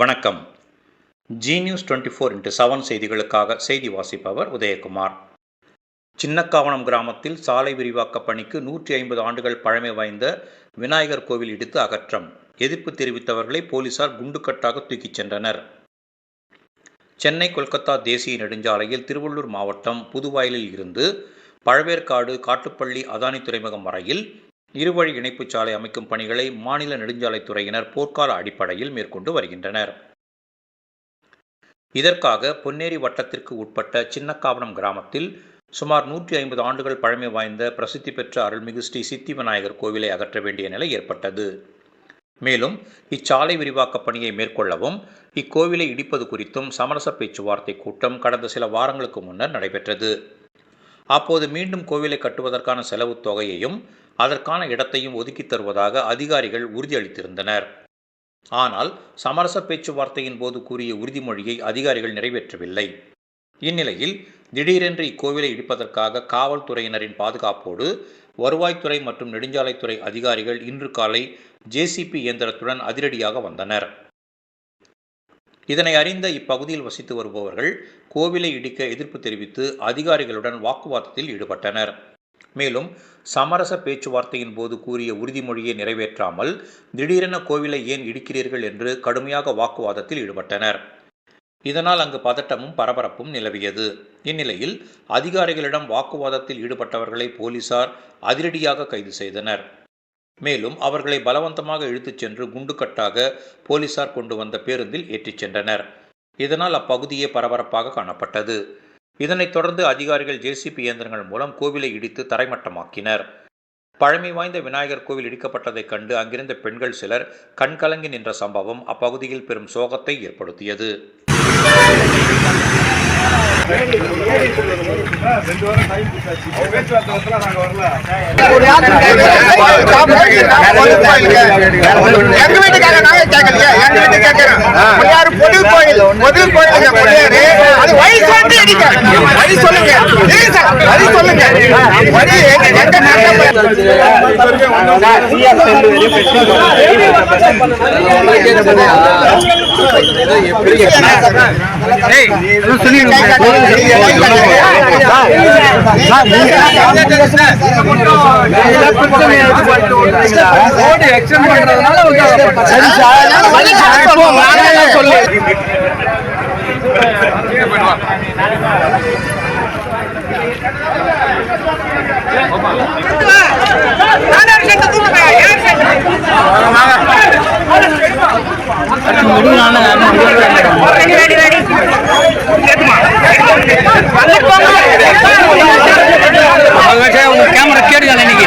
வணக்கம். Zee news twenty four into seven செய்திகளுக்காக செய்தி வாசிப்பவர் உதயகுமார். சின்னக்காவணம் கிராமத்தில் சாலை விரிவாக்க பணிக்கு நூற்றி ஐம்பது ஆண்டுகள் பழமை வாய்ந்த விநாயகர் கோவில் இடித்து அகற்றம். எதிர்ப்பு தெரிவித்தவர்களை போலீசார் குண்டுக்கட்டாக தூக்கிச் சென்றனர். சென்னை கொல்கத்தா தேசிய நெடுஞ்சாலையில் திருவள்ளூர் மாவட்டம் புதுவாயிலில் இருந்து பழவேற்காடு காட்டுப்பள்ளி அதானி துறைமுகம் வரையில் இருவழி இணைப்புச் சாலை அமைக்கும் பணிகளை மாநில நெடுஞ்சாலைத்துறையினர் போர்க்கால அடிப்படையில் மேற்கொண்டு வருகின்றனர். இதற்காக பொன்னேரி வட்டத்திற்கு உட்பட்ட சின்னக்காவணம் கிராமத்தில் சுமார் நூற்றி ஐம்பது ஆண்டுகள் பழமை வாய்ந்த பிரசித்தி பெற்ற அருள்மிகு ஸ்ரீ சித்தி விநாயகர் கோவிலை அகற்ற வேண்டிய நிலை ஏற்பட்டது. மேலும் இச்சாலை விரிவாக்கப் பணியை மேற்கொள்ளவும் இக்கோவிலை இடிப்பது குறித்தும் சமரச பேச்சுவார்த்தை கூட்டம் கடந்த சில வாரங்களுக்கு முன்னர் நடைபெற்றது. அப்போது மீண்டும் கோவிலை கட்டுவதற்கான செலவுத் தொகையையும் அதற்கான இடத்தையும் ஒதுக்கித் தருவதாக அதிகாரிகள் உறுதியளித்திருந்தனர். ஆனால் சமரச பேச்சுவார்த்தையின் போது கூறிய உறுதிமொழியை அதிகாரிகள் நிறைவேற்றவில்லை. இந்நிலையில் திடீரென்று இக்கோவிலை இடிப்பதற்காக காவல்துறையினரின் பாதுகாப்போடு வருவாய்த்துறை மற்றும் நெடுஞ்சாலைத்துறை அதிகாரிகள் இன்று காலை ஜேசிபி இயந்திரத்துடன் அதிரடியாக வந்தனர். இதனை அறிந்த இப்பகுதியில் வசித்து வருபவர்கள் கோவிலை இடிக்க எதிர்ப்பு தெரிவித்து அதிகாரிகளுடன் வாக்குவாதத்தில் ஈடுபட்டனர். மேலும் சமரச பேச்சுவார்த்தையின் போது கூறிய உறுதிமொழியை நிறைவேற்றாமல் திடீரென கோவிலை ஏன் இடிக்கிறீர்கள் என்று கடுமையாக வாக்குவாதத்தில் ஈடுபட்டனர். இதனால் அங்கு பதட்டமும் பரபரப்பும் நிலவியது. இந்நிலையில் அதிகாரிகளிடம் வாக்குவாதத்தில் ஈடுபட்டவர்களை போலீசார் அதிரடியாக கைது செய்தனர். மேலும் அவர்களை பலவந்தமாக இழுத்துச் சென்று குண்டுக்கட்டாக போலீசார் கொண்டு வந்த பேருந்தில் ஏற்றிச் சென்றனர். இதனால் அப்பகுதியே பரபரப்பாக காணப்பட்டது. இதனைத் தொடர்ந்து அதிகாரிகள் ஜேசிபி இயந்திரங்கள் மூலம் கோவிலை இடித்து தரைமட்டமாக்கினர். பழமை வாய்ந்த விநாயகர் கோவில் இடிக்கப்பட்டதைக் கண்டு அங்கிருந்த பெண்கள் சிலர் கண்கலங்கி நின்ற சம்பவம் அப்பகுதியில் பெரும் சோகத்தை ஏற்படுத்தியது. எங்க வீட்டுக்காரங்க நாங்க கேட்கலையே எங்க வீட்டு கேட்கிறோம் பொடியாரு பொது கோயில் பொது அது அடிக்க வழி சொல்லுங்க சார் வழி சொல்லுங்க வழி எங்க சொல்லுவோம் நானே சொல்லு கேமரா கேடுங்க இன்னைக்கு